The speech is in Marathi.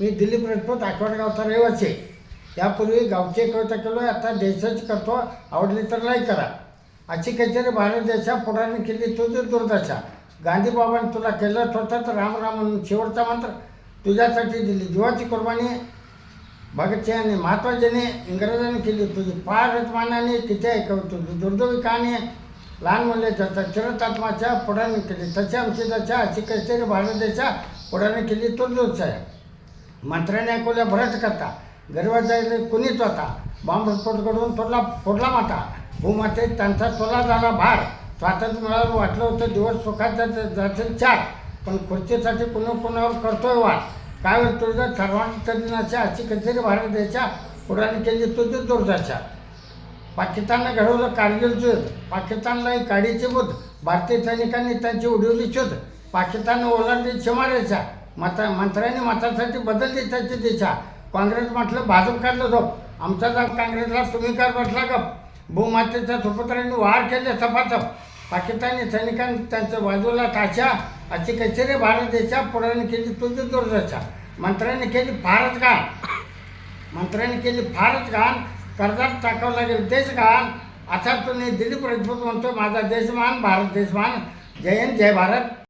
मी दिलीप राजपूत आठवडगावचा रहिवासी आहे. यापूर्वी गावचे कविता केलो आता देशाची करतो. आवडली तर नाही करा. अशी कचेरी भारत देशा पुढाने केली तुझी दुर्दशा. गांधीबाबांनी तुला केलं होतं तर राम राम म्हणून शेवटचा मंत्र. तुझ्यासाठी दिली जीवाची कुर्बानी. भगतसिंहाने महात्माजीने इंग्रजांनी केली तुझी फार मानाने किती आहे कवी तुझी दुर्दैवी कहाणी. लहान मुले त्याचा चिरतात्माच्या पुढाने केली तशी आमची दशा. अशी कचेरी भारत देशा पुढाने केली तुझ आहे मंत्र्याने ऐकवल्या भरट करता गरिबाचा इथे कुणीच होता. बॉम्बस्फोट घडवून फोडला फोडला माता भूमातेत त्यांचा सोला झाला भार. स्वातंत्र्य मिळालं वाटलं होतं दिवस सुखात जातील चार. पण खुर्चीसाठी कुणा कुणावर करतोय वाट काय होईल तुझं सर्वांची तज्ज्ञाच्या अशी कचेरी भारत द्यायच्या पुढाने केली तुझी दुर्दशा. पाकिस्ताननं घडवलं कारगिलचं युद्ध. पाकिस्तानलाही काडीचे बुद्ध भारतीय सैनिकांनी त्यांची उडवली शोध. पाकिस्ताननं ओलांडली शिमारेषा मता मंत्र्यांनी मतासाठी बदलली त्याची दिशा. काँग्रेस म्हटलं भाजप काढलं झोप. आमचा जाब काँग्रेसला तुम्ही काय बसला गप. भूमातेच्या सुपुत्रांनी वार केले सपासप पाकिस्तानी सैनिकांनी त्यांच्या बाजूला ताशा अशी कचेरी भारत देशा पुढाने केली तुझी दुर्दशा. मंत्र्यांनी केली फारच घाण. मंत्र्यांनी केली फारच घाण. कर्जात टाकावं लागेल देश घाण. असा तुम्ही दिलीप राजपूत म्हणतो माझा देशमान भारत देशमान. जय हिंद जय भारत.